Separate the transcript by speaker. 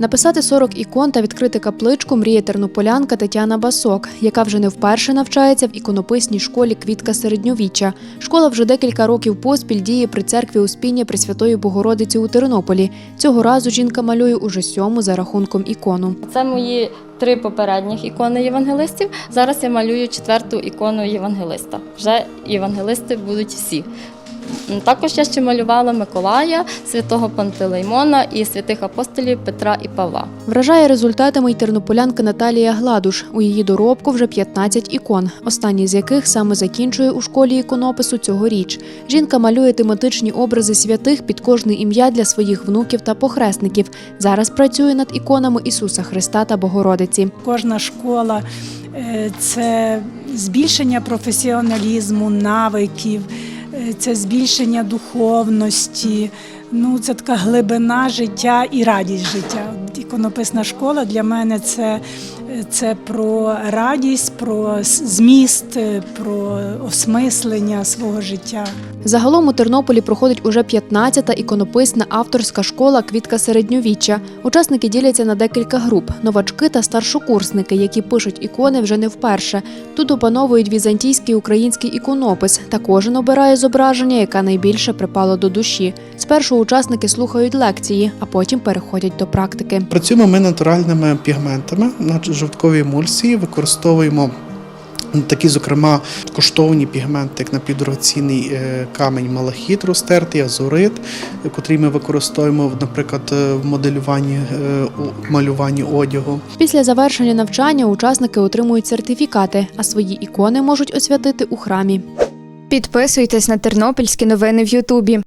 Speaker 1: Написати 40 ікон та відкрити капличку мріє тернополянка Тетяна Басок, яка вже не вперше навчається в іконописній школі Квітка середньовіччя. Школа вже декілька років поспіль діє при церкві Успіння Пресвятої Богородиці у Тернополі. Цього разу жінка малює уже сьому за рахунком ікону.
Speaker 2: Це мої три попередніх ікони євангелистів. Зараз я малюю четверту ікону євангелиста. Вже євангелисти будуть всі. Також я ще малювала Миколая, святого Пантелеймона і святих апостолів Петра і Павла.
Speaker 1: Вражає результатами й тернополянка Наталія Гладуш. У її доробку вже 15 ікон, останні з яких саме закінчує у школі іконопису цьогоріч. Жінка малює тематичні образи святих під кожне ім'я для своїх внуків та похресників. Зараз працює над іконами Ісуса Христа та Богородиці.
Speaker 3: Кожна школа е, це збільшення професіоналізму, навиків, е, це збільшення духовності. Ну, це така глибина життя і радість життя. Іконописна школа для мене це, це про радість, про зміст, про осмислення свого життя.
Speaker 1: Загалом у Тернополі проходить уже 15-та іконописна авторська школа Квітка середньовіччя. Учасники діляться на декілька груп: новачки та старшокурсники, які пишуть ікони вже не вперше. Тут опановують візантійський український іконопис, та кожен обирає зображення, яке найбільше припало до душі. Спершу учасники слухають лекції, а потім переходять до практики.
Speaker 4: Працюємо ми натуральними пігментами на жовтковій емульсії, використовуємо. Такі, зокрема, коштовні пігменти, як напівдорогоцінний е, камінь малахіт розтертий, азурит, котрий ми використовуємо, наприклад, е, в моделюванні е, малюванні одягу.
Speaker 1: Після завершення навчання учасники отримують сертифікати, а свої ікони можуть освятити у храмі.
Speaker 5: Підписуйтесь на тернопільські новини в Ютубі.